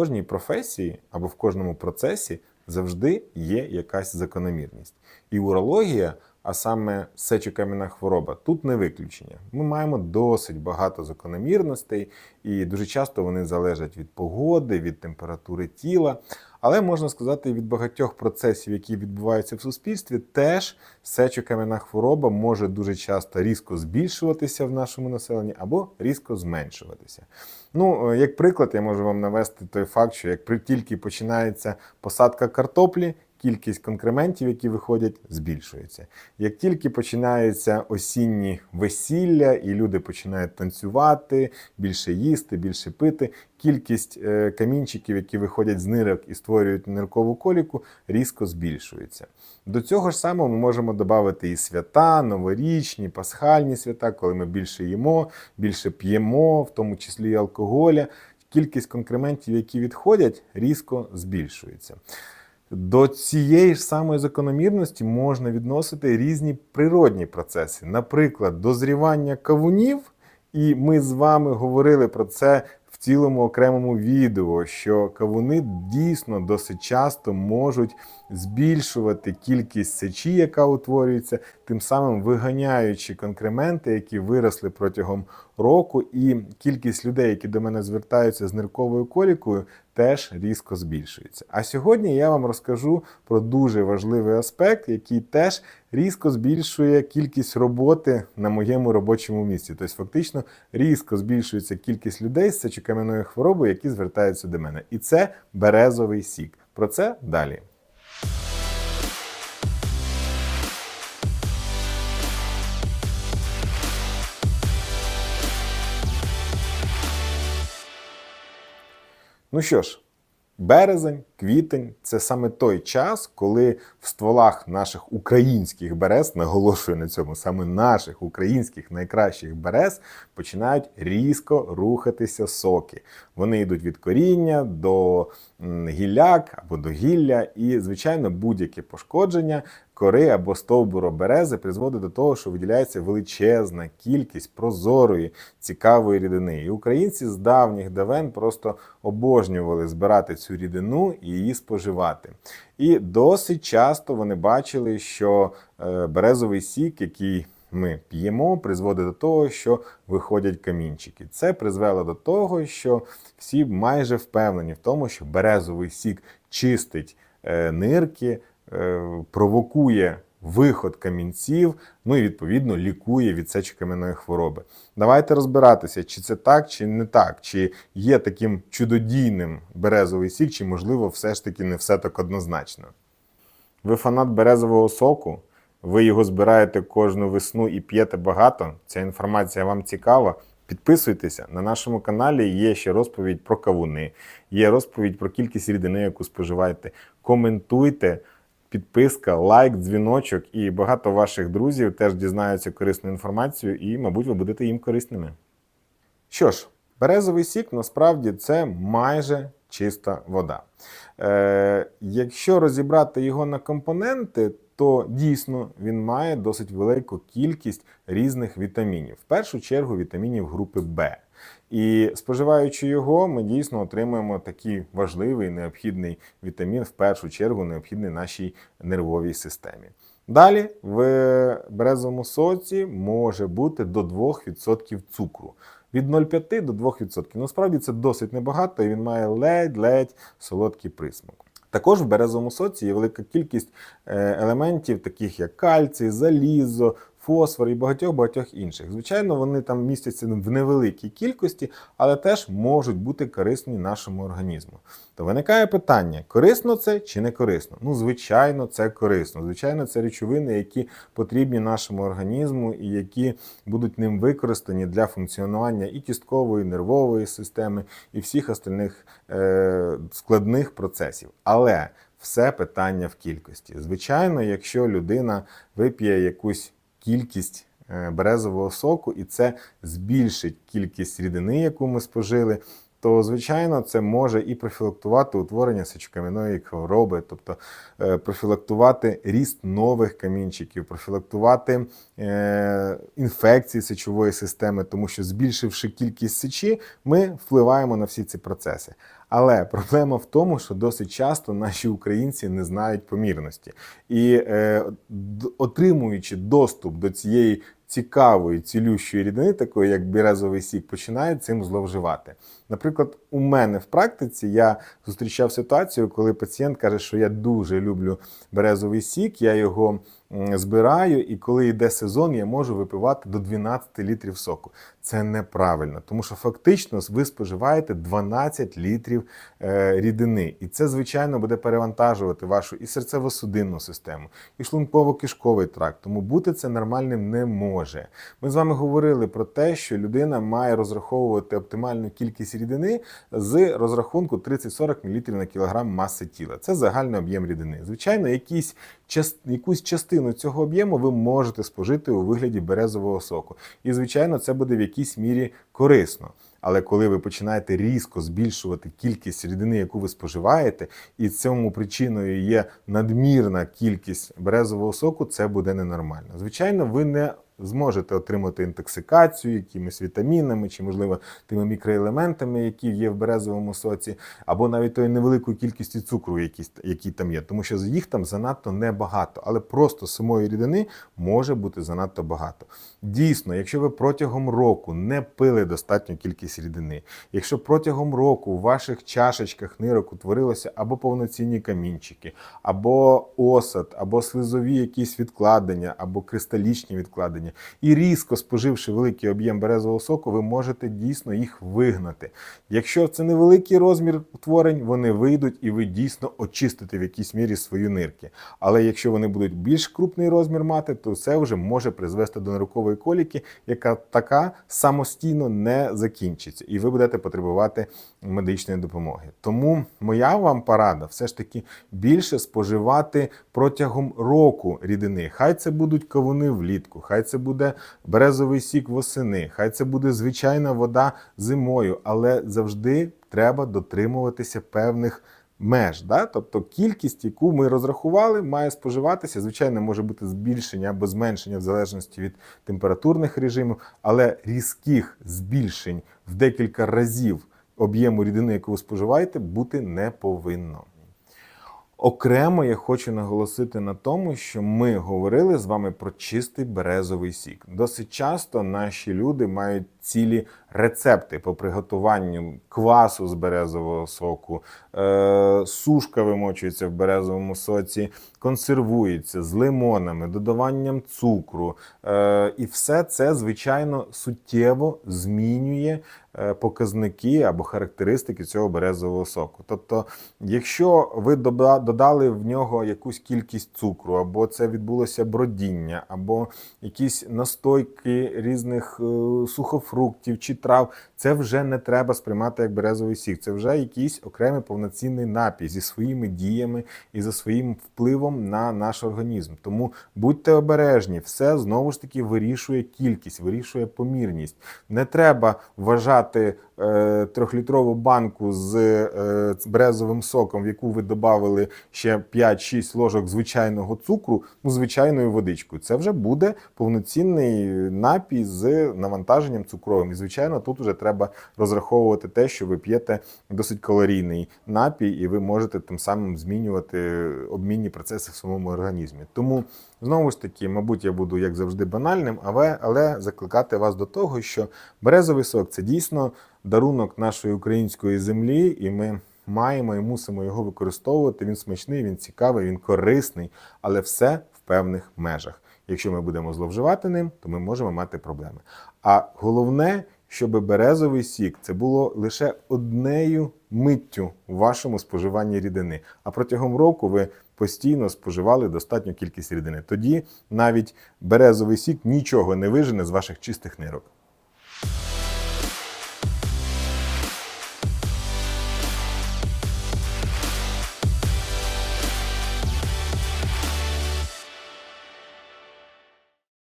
кожній професії або в кожному процесі завжди є якась закономірність. І урологія, а саме сечокам'яна хвороба, тут не виключення. Ми маємо досить багато закономірностей, і дуже часто вони залежать від погоди, від температури тіла. Але можна сказати, від багатьох процесів, які відбуваються в суспільстві, теж сечокам'яна хвороба може дуже часто різко збільшуватися в нашому населенні або різко зменшуватися. Ну, е, як приклад, я можу вам навести той факт, що як тільки починається посадка картоплі, кількість конкрементів, які виходять, збільшується. Як тільки починаються осінні весілля, і люди починають танцювати, більше їсти, більше пити, кількість е, камінчиків, які виходять з нирок і створюють ниркову коліку, різко збільшується. До цього ж самого ми можемо додати і свята, новорічні, пасхальні свята, коли ми більше їмо, більше п'ємо, в тому числі і алкоголя. Кількість конкрементів, які відходять, різко збільшується. До цієї ж самої закономірності можна відносити різні природні процеси, наприклад, дозрівання кавунів. І ми з вами говорили про це в цілому окремому відео, що кавуни дійсно досить часто можуть збільшувати кількість сечі, яка утворюється, тим самим виганяючи конкременти, які виросли протягом року, і кількість людей, які до мене звертаються з нирковою колікою, теж різко збільшується. А сьогодні я вам розкажу про дуже важливий аспект, який теж різко збільшує кількість роботи на моєму робочому місці. Тобто, фактично, різко збільшується кількість людей з сечокам'яною хворобою, які звертаються до мене. І це березовий сік. Про це далі. Ну що ж, березень, квітень це саме той час, коли в стволах наших українських берез, наголошую на цьому, саме наших українських найкращих берез, починають різко рухатися соки. Вони йдуть від коріння до гілляк або до гілля, і, звичайно, будь-яке пошкодження кори або стовбуру берези призводить до того, що виділяється величезна кількість прозорої, цікавої рідини. І українці з давніх давен просто обожнювали збирати цю рідину її споживати. І досить часто вони бачили, що е, березовий сік, який ми п'ємо, призводить до того, що виходять камінчики. Це призвело до того, що всі майже впевнені в тому, що березовий сік чистить е, нирки, е, провокує виход камінців, ну і відповідно лікує від сечокам'яної хвороби. Давайте розбиратися, чи це так, чи не так, чи є таким чудодійним березовий сік, чи можливо все ж таки не все так однозначно. Ви фанат березового соку, ви його збираєте кожну весну і п'єте багато. Ця інформація вам цікава. Підписуйтеся на нашому каналі. Є ще розповідь про кавуни, є розповідь про кількість рідини, яку споживаєте. Коментуйте, підписка, лайк, дзвіночок, і багато ваших друзів теж дізнаються корисну інформацію, і, мабуть, ви будете їм корисними. Що ж, березовий сік насправді це майже чиста вода. Е, якщо розібрати його на компоненти, то дійсно він має досить велику кількість різних вітамінів. В першу чергу вітамінів групи Б. І споживаючи його, ми дійсно отримуємо такий важливий необхідний вітамін, в першу чергу необхідний нашій нервовій системі. Далі в березовому соці може бути до 2% цукру. Від 0,5 до 2%. Насправді це досить небагато, і він має ледь-ледь солодкий присмак. Також в березовому соці є велика кількість е, елементів, таких як кальцій, залізо, фосфор і багатьох-багатьох інших. Звичайно, вони там містяться в невеликій кількості, але теж можуть бути корисні нашому організму. То виникає питання: корисно це чи не корисно? Ну, звичайно, це корисно. Звичайно, це речовини, які потрібні нашому організму і які будуть ним використані для функціонування і кісткової, і нервової системи, і всіх остальних е, складних процесів. Але все питання в кількості. Звичайно, якщо людина вип'є якусь кількість е, березового соку, і це збільшить кількість рідини, яку ми спожили, то звичайно це може і профілактувати утворення сечокам'яної хвороби, тобто е, профілактувати ріст нових камінчиків, профілактувати е, інфекції сечової системи, тому що збільшивши кількість сечі, ми впливаємо на всі ці процеси. Але проблема в тому, що досить часто наші українці не знають помірності. І е, отримуючи доступ до цієї цікавої цілющої рідини, такої як березовий сік, починають цим зловживати. Наприклад, у мене в практиці я зустрічав ситуацію, коли пацієнт каже, що я дуже люблю березовий сік, я його збираю, і коли йде сезон, я можу випивати до 12 літрів соку. Це неправильно, тому що фактично ви споживаєте 12 літрів е, рідини, і це звичайно буде перевантажувати вашу і серцево-судинну систему, і шлунково-кишковий тракт. Тому бути це нормальним не може. Ми з вами говорили про те, що людина має розраховувати оптимальну кількість рідини з розрахунку 30-40 мл на кілограм маси тіла. Це загальний об'єм рідини. Звичайно, якісь якусь частину цього об'єму ви можете спожити у вигляді березового соку. І, звичайно, це буде в якійсь мірі корисно. Але коли ви починаєте різко збільшувати кількість рідини, яку ви споживаєте, і цьому причиною є надмірна кількість березового соку, це буде ненормально. Звичайно, ви не зможете отримати інтоксикацію якимись вітамінами чи, можливо, тими мікроелементами, які є в березовому соці, або навіть тою невеликою кількістю цукру, які, там є, тому що їх там занадто небагато, але просто самої рідини може бути занадто багато. Дійсно, якщо ви протягом року не пили достатню кількість рідини, якщо протягом року в ваших чашечках нирок утворилося або повноцінні камінчики, або осад, або слизові якісь відкладення, або кристалічні відкладення, і різко споживши великий об'єм березового соку, ви можете дійсно їх вигнати. Якщо це невеликий розмір утворень, вони вийдуть і ви дійсно очистите в якійсь мірі свої нирки. Але якщо вони будуть більш крупний розмір мати, то це вже може призвести до ниркової коліки, яка така самостійно не закінчиться, і ви будете потребувати медичної допомоги. Тому моя вам порада все ж таки більше споживати протягом року рідини. Хай це будуть кавуни влітку, хай це буде березовий сік восени, хай це буде звичайна вода зимою, але завжди треба дотримуватися певних меж. Да? Тобто кількість, яку ми розрахували, має споживатися. Звичайно, може бути збільшення або зменшення в залежності від температурних режимів, але різких збільшень в декілька разів об'єму рідини, яку ви споживаєте, бути не повинно. Окремо я хочу наголосити на тому, що ми говорили з вами про чистий березовий сік. Досить часто наші люди мають цілі рецепти по приготуванню квасу з березового соку, е, сушка вимочується в березовому соці, консервується з лимонами, додаванням цукру. Е, і все це, звичайно, суттєво змінює е, показники або характеристики цього березового соку. Тобто, якщо ви дода- додали в нього якусь кількість цукру, або це відбулося бродіння, або якісь настойки різних е, сухофруктів чи трав, це вже не треба сприймати як березовий сік. Це вже якийсь окремий повноцінний напій зі своїми діями і за своїм впливом на наш організм. Тому будьте обережні, все знову ж таки вирішує кількість, вирішує помірність. Не треба вважати е, трьохлітрову банку з е, березовим соком, в яку ви додали ще 5-6 ложок звичайного цукру, ну звичайною водичкою. Це вже буде повноцінний напій з навантаженням цукровим. І звичайно, тут вже треба розраховувати те, що ви п'єте досить калорійний напій, і ви можете тим самим змінювати обмінні процеси в своєму організмі. Тому знову ж таки, мабуть, я буду як завжди банальним, але, але закликати вас до того, що березовий сок це дійсно дарунок нашої української землі, і ми. Маємо і мусимо його використовувати. Він смачний, він цікавий, він корисний, але все певних межах. Якщо ми будемо зловживати ним, то ми можемо мати проблеми. А головне, щоб березовий сік це було лише однею миттю у вашому споживанні рідини. А протягом року ви постійно споживали достатню кількість рідини. Тоді навіть березовий сік нічого не вижене з ваших чистих нирок.